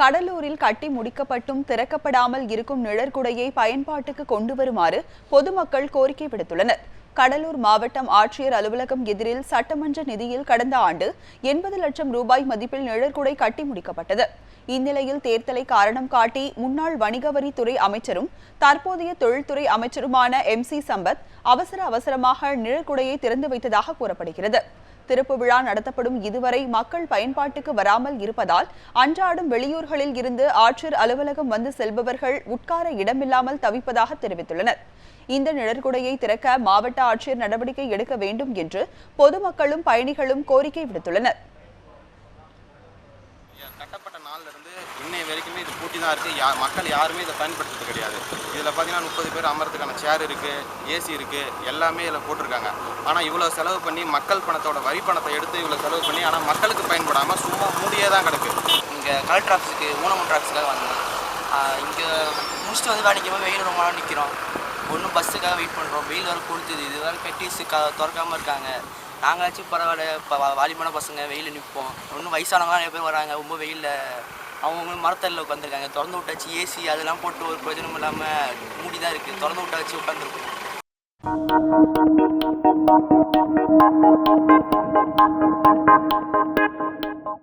கடலூரில் கட்டி முடிக்கப்பட்டும் திறக்கப்படாமல் இருக்கும் நிழற்குடையை பயன்பாட்டுக்கு கொண்டு வருமாறு பொதுமக்கள் கோரிக்கை விடுத்துள்ளனர். கடலூர் மாவட்டம் ஆட்சியர் அலுவலகம் எதிரில் சட்டமன்ற நிதியில் கடந்த ஆண்டு எண்பது லட்சம் ரூபாய் மதிப்பில் நிழற்குடை கட்டி முடிக்கப்பட்டது. இந்நிலையில் தேர்தலை காரணம் காட்டி முன்னாள் வணிகவரித்துறை அமைச்சரும் தற்போதைய தொழில்துறை அமைச்சருமான எம் சி சம்பத் அவசர அவசரமாக நிழற்குடையை திறந்து வைத்ததாக கூறப்படுகிறது. திறப்பு விழா நடத்தப்படும் இதுவரை மக்கள் பயன்பாட்டுக்கு வராமல் இருப்பதால் அன்றாடம் வெளியூர்களில் இருந்து ஆட்சியர் அலுவலகம் வந்து செல்பவர்கள் உட்கார இடமில்லாமல் தவிப்பதாக தெரிவித்துள்ளனர். இந்த நிழற்குடையை திறக்க மாவட்ட ஆட்சியர் நடவடிக்கை எடுக்க வேண்டும் என்று பொதுமக்களும் பயணிகளும் கோரிக்கை விடுத்துள்ளனர். கட்டப்பட்ட இன்னைய வரைக்குமே இது பூட்டி தான் இருக்குது யா மக்கள் யாருமே இதை பயன்படுத்துறது கிடையாது. இதில் பார்த்தீங்கன்னா முப்பது பேர் அமர்றதுக்கான சேர் இருக்குது ஏசி இருக்குது எல்லாமே இதில் போட்டிருக்காங்க. ஆனால் இவ்வளோ செலவு பண்ணி மக்கள் பணத்தோட வரி பணத்தை எடுத்து இவ்வளோ செலவு பண்ணி ஆனால் மக்களுக்கு பயன்படாமல் சும்மா மூடியே தான் கிடக்கு. இங்கே கலெக்டர் ஆஃபீஸுக்கு ஊனமுற்ற ஆஃபீஸுக்காக வந்தோம். இங்கே முடிச்சுட்டு வந்து வேலைக்கு போய் வெயில் ரொம்ப நாள் நிற்கிறோம் ஒன்றும் பஸ்ஸுக்காக வெயிட் பண்ணுறோம் வெயில் வர கொடுத்துது இது வேறு கட்டிஸு க திறக்காமல் இருக்காங்க. நாங்களாச்சும் பரவாயில்ல இப்போ வாலிபான பசங்க வெயில் நிற்போம் ஒன்றும் வயசானவங்க நிறைய பேர் வராங்க ரொம்ப வெயிலில். அவங்க மரத்தடியில் உட்காந்துருக்காங்க. திறந்து விட்டாச்சு ஏசி அதெல்லாம் போட்டு ஒரு பிரயோஜனம் இல்லாமல் மூடி தான் இருக்குது திறந்து விட்டாச்சு உட்காந்துருக்கோம்.